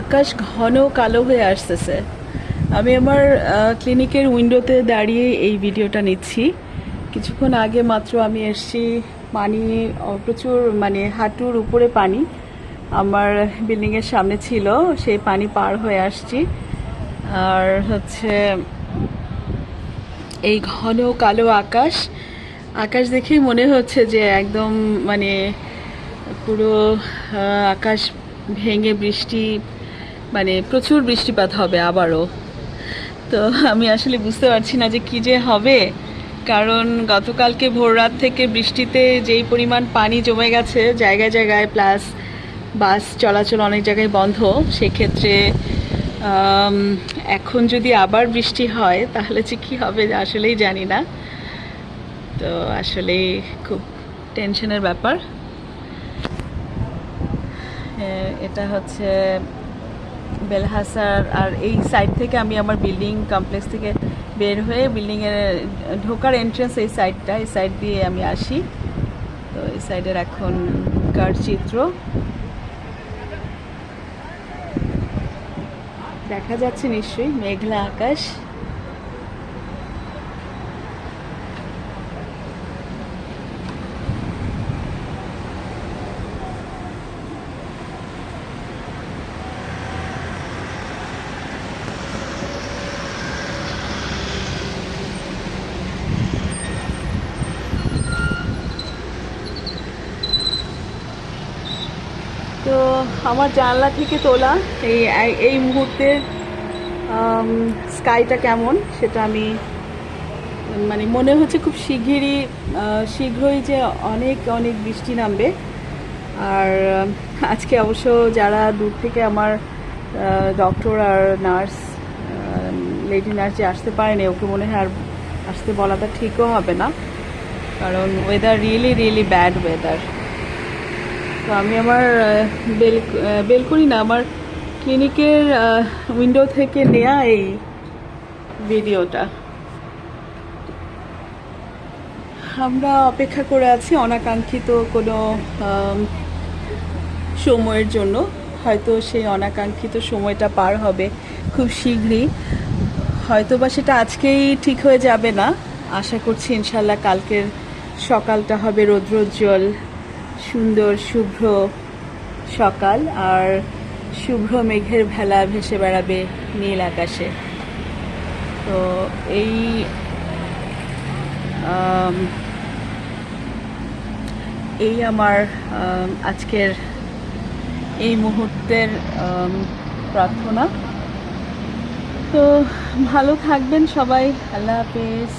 আকাশ ঘন কালো হয়ে আসতেছে। আমি আমার ক্লিনিকের উইন্ডোতে দাঁড়িয়ে এই ভিডিওটা নিচ্ছি। কিছুক্ষণ আগে মাত্র আমি এসছি পানি প্রচুর মানে হাঁটুর উপরে পানি। আমার বিল্ডিংয়ের সামনে ছিল, সেই পানি পার হয়ে আসছি। আর হচ্ছে এই ঘন কালো আকাশ আকাশ দেখেই মনে হচ্ছে যে একদম মানে পুরো আকাশ ভেঙে বৃষ্টি মানে প্রচুর বৃষ্টিপাত হবে আবারও। তো আমি আসলে বুঝতে পারছি না যে কি যে হবে, কারণ গতকালকে ভোর রাত থেকে বৃষ্টিতে যেই পরিমাণ পানি জমে গেছে, জায়গায় জায়গায়, প্লাস বাস চলাচল অনেক জায়গায় বন্ধ, সেক্ষেত্রে এখন যদি আবার বৃষ্টি হয়, তাহলে যে কী হবে আসলেই জানি না। তো আসলেই খুব টেনশনের ব্যাপার। এটা হচ্ছে বেলহাসার আর এই সাইড থেকে আমি আমার বিল্ডিং কমপ্লেক্স থেকে বের হয়ে বিল্ডিংয়ের ঢোকার এন্ট্রেন্স এই সাইডটা এই সাইড দিয়ে আমি আসি। তো এই সাইডের এখনকার চিত্র? দেখা যাচ্ছে নিশ্চয়ই, মেঘলা আকাশ তো আমার জানলা থেকে তোলা এই এই মুহূর্তে স্কাইটা কেমন সেটা আমি মানে মনে হচ্ছে খুব শিগগিরই শীঘ্রই যে অনেক অনেক বৃষ্টি নামবে। আর, আজকে অবশ্য যারা দূর থেকে আমার ডক্টর আর নার্স লেডি নার্স যে আসতে পারেনি, ওকে মনে হয় আর আসতে বলাটা ঠিকও হবে না। কারণ weather really really bad weather তো আমি আমার বেল বেলকনি না, আমার ক্লিনিকের উইন্ডো থেকে নেয়া এই ভিডিওটা। আমরা অপেক্ষা করে আছি অনাকাঙ্ক্ষিত কোনো সময়ের জন্য। হয়তো সেই অনাকাঙ্ক্ষিত সময়টা পার হবে খুব শীঘ্রই। হয়তো বা সেটা আজকেই ঠিক হয়ে যাবে না। আশা করছি ইনশাল্লাহ কালকের সকালটা হবে রৌদ্রোজ্জ্বল। সুন্দর, শুভ্র সকাল আর শুভ্র মেঘের ভেলা ভেসে বেড়াবে নীল আকাশে। তো এই এই আমার আজকের এই মুহূর্তের প্রার্থনা। তো ভালো থাকবেন সবাই। আল্লাহ হাফেজ।